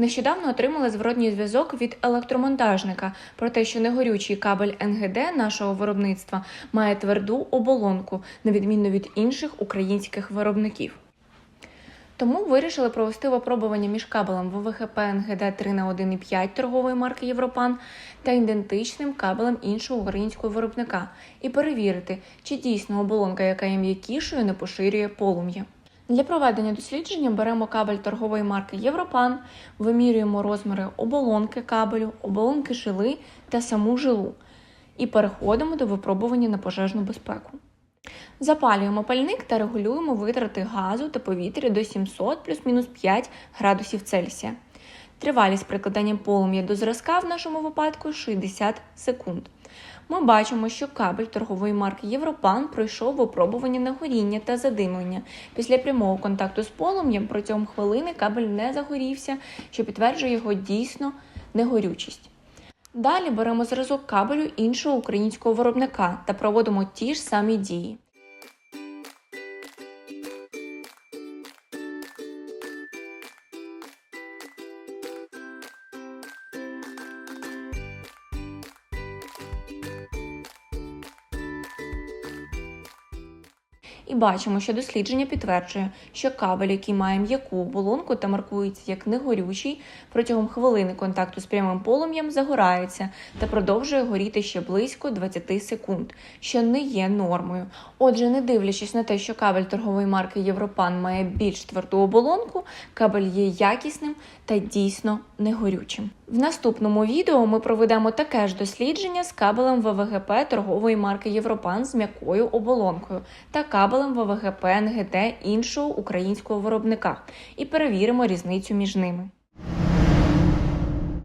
Нещодавно отримали зворотній зв'язок від електромонтажника про те, що негорючий кабель НГД нашого виробництва має тверду оболонку, на відміну від інших українських виробників. Тому вирішили провести випробування між кабелем ВВХП НГД 3 на 1,5 торгової марки Європан та ідентичним кабелем іншого українського виробника і перевірити, чи дійсно оболонка, яка є м'якішою, не поширює полум'я. Для проведення дослідження беремо кабель торгової марки Європан, вимірюємо розміри оболонки кабелю, оболонки жили та саму жилу і переходимо до випробування на пожежну безпеку. Запалюємо пальник та регулюємо витрати газу та повітря до 700 плюс-мінус 5 градусів Цельсія. Тривалість прикладання полум'я до зразка в нашому випадку 60 секунд. Ми бачимо, що кабель торгової марки Європан пройшов випробування на горіння та задимлення. Після прямого контакту з полум'ям протягом хвилини кабель не загорівся, що підтверджує його дійсно негорючість. Далі беремо зразок кабелю іншого українського виробника та проводимо ті ж самі дії. І бачимо, що дослідження підтверджує, що кабель, який має м'яку оболонку та маркується як негорючий, протягом хвилини контакту з прямим полум'ям загорається та продовжує горіти ще близько 20 секунд, що не є нормою. Отже, не дивлячись на те, що кабель торгової марки Європан має більш тверду оболонку, кабель є якісним та дійсно негорючим. В наступному відео ми проведемо таке ж дослідження з кабелем ВВГП торгової марки Європан з м'якою оболонкою та кабелем ВВГП НГТ іншого українського виробника і перевіримо різницю між ними.